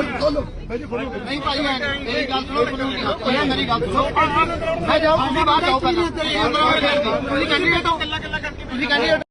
ਨਹੀਂ ਭਾਈ ਮੈਂ ਮੇਰੀ ਗੱਲ ਸੁਣੋ। ਪਹਿਲਾਂ ਮੇਰੀ ਗੱਲ ਸੁਣੋ ਮੈਂ ਜਾਓ ਤੁਸੀਂ ਬਾਹਰ ਜਾਓ ਪਹਿਲਾਂ। ਤੁਸੀਂ ਕੈਂਡੀਡੇਟ ਹੋ ਤੁਸੀਂ ਕੈਂਡੀਡੇਟ